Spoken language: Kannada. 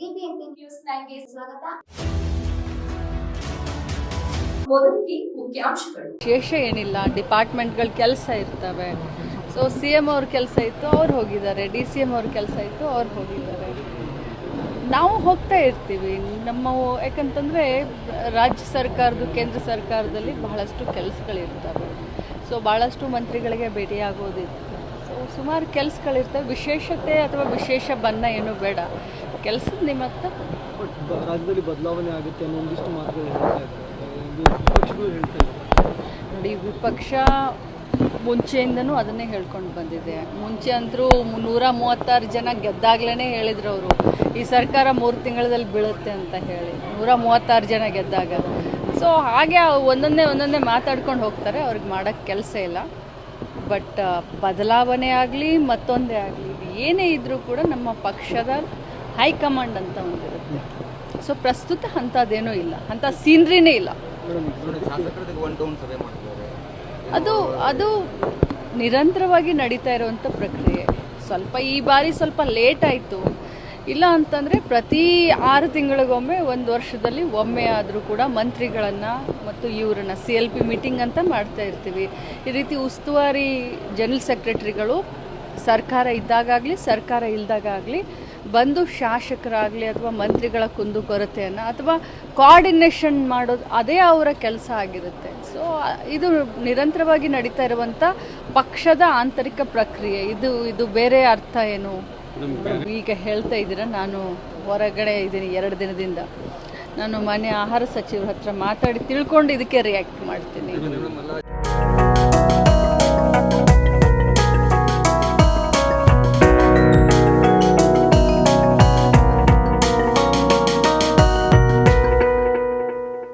ನ್ಯೂಸ್ ಸ್ವಾಗತ. ವಿಶೇಷ ಏನಿಲ್ಲ, ಡಿಪಾರ್ಟ್ಮೆಂಟ್ಗಳ ಕೆಲಸ ಇರ್ತವೆ. ಸೊ ಸಿ ಎಂ ಅವ್ರ ಕೆಲಸ ಇತ್ತು, ಅವ್ರು ಹೋಗಿದ್ದಾರೆ. ಡಿ ಸಿ ಎಂ ಅವ್ರ ಕೆಲಸ ಇತ್ತು, ಅವ್ರು ಹೋಗಿದ್ದಾರೆ. ನಾವು ಹೋಗ್ತಾ ಇರ್ತೀವಿ. ನಮ್ಮ ಯಾಕಂತಂದರೆ, ರಾಜ್ಯ ಸರ್ಕಾರದ್ದು, ಕೇಂದ್ರ ಸರ್ಕಾರದಲ್ಲಿ ಬಹಳಷ್ಟು ಕೆಲಸಗಳಿರ್ತವೆ. ಸೊ ಭಾಳಷ್ಟು ಮಂತ್ರಿಗಳಿಗೆ ಭೇಟಿಯಾಗೋದಿತ್ತು. ಸುಮಾರು ಕೆಲಸಗಳಿರ್ತವೆ. ವಿಶೇಷತೆ ಅಥವಾ ವಿಶೇಷ ಬಣ್ಣ ಏನು ಬೇಡ. ಕೆಲಸದ ನಿಮಿತ್ತ ರಾಜ್ಯದಲ್ಲಿ ಬದಲಾವಣೆ ಆಗುತ್ತೆ ಅನ್ನೋ ಒಂದಿಷ್ಟು ಮಾತುಗಳು ಹೇಳ್ತಾ ಇದ್ದಾರೆ. ವಿಪಕ್ಷಗಳು ಹೇಳ್ತಾ ನೋಡಿ ವಿಪಕ್ಷ ಮುಂಚೆಯಿಂದನೂ ಅದನ್ನೇ ಹೇಳ್ಕೊಂಡು ಬಂದಿದೆ. ಮುಂಚೆ ಅಂತರೂ ನೂರ ಮೂವತ್ತಾರು ಜನ ಗೆದ್ದಾಗ್ಲೇ ಹೇಳಿದ್ರು ಅವರು. ಈ ಸರ್ಕಾರ ಮೂರು ತಿಂಗಳಲ್ಲಿ ಬೀಳುತ್ತೆ ಅಂತ ಹೇಳಿ. ನೂರ ಮೂವತ್ತಾರು ಜನ ಗೆದ್ದಾಗ. ಸೊ ಹಾಗೆ ಒಂದೊಂದೇ ಒಂದೊಂದೇ ಮಾತಾಡ್ಕೊಂಡು ಹೋಗ್ತಾರೆ. ಅವ್ರಿಗೆ ಮಾಡೋಕ್ಕೆ ಕೆಲಸ ಇಲ್ಲ. ಬಟ್ ಬದಲಾವಣೆ ಆಗಲಿ, ಮತ್ತೊಂದೇ ಆಗಲಿ ಏನೇ ಇದ್ದರೂ ಕೂಡ ನಮ್ಮ ಪಕ್ಷದ ಹೈಕಮಾಂಡ್ ಅಂತ ಒಂದಿರುತ್ತೆ. ಸೊ ಪ್ರಸ್ತುತ ಅಂಥದ್ದೇನೂ ಇಲ್ಲ. ಅಂಥ ಸೀನ್ರಿನೇ ಇಲ್ಲ. ಅದು ಅದು ನಿರಂತರವಾಗಿ ನಡೀತಾ ಇರುವಂಥ ಪ್ರಕ್ರಿಯೆ. ಸ್ವಲ್ಪ ಈ ಬಾರಿ ಸ್ವಲ್ಪ ಲೇಟ್ ಆಯಿತು. ಇಲ್ಲ ಅಂತಂದರೆ ಪ್ರತಿ ಆರು ತಿಂಗಳಿಗೊಮ್ಮೆ ಒಂದು ವರ್ಷದಲ್ಲಿ ಒಮ್ಮೆ ಆದರೂ ಕೂಡ ಮಂತ್ರಿಗಳನ್ನು ಮತ್ತು ಇವರನ್ನ ಸಿ ಎಲ್ ಪಿ ಮೀಟಿಂಗ್ ಅಂತ ಮಾಡ್ತಾ ಇರ್ತೀವಿ. ಈ ರೀತಿ ಉಸ್ತುವಾರಿ ಜನರಲ್ ಸೆಕ್ರೆಟರಿಗಳು ಸರ್ಕಾರ ಇದ್ದಾಗಲಿ ಸರ್ಕಾರ ಇಲ್ದಾಗಲಿ ಬಂದು ಶಾಸಕರಾಗಲಿ ಅಥವಾ ಮಂತ್ರಿಗಳ ಕುಂದುಕೊರತೆಯನ್ನು ಅಥವಾ ಕೋಆರ್ಡಿನೇಷನ್ ಮಾಡೋದು ಅದೇ ಅವರ ಕೆಲಸ ಆಗಿರುತ್ತೆ. ಸೊ ಇದು ನಿರಂತರವಾಗಿ ನಡೀತಾ ಇರುವಂಥ ಪಕ್ಷದ ಆಂತರಿಕ ಪ್ರಕ್ರಿಯೆ. ಇದು ಇದು ಬೇರೆ ಅರ್ಥ ಏನು? ಈಗ ಹೇಳ್ತಾ ಇದ್ದೀರಾ, ನಾನು ಹೊರಗಡೆ ಇದ್ದೀನಿ ಎರಡು ದಿನದಿಂದ. ನಾನು ಮನೆ ಆಹಾರ ಸಚಿವರ ಹತ್ರ ಮಾತಾಡಿ ತಿಳ್ಕೊಂಡು ಇದಕ್ಕೆ ರಿಯಾಕ್ಟ್ ಮಾಡ್ತೀನಿ.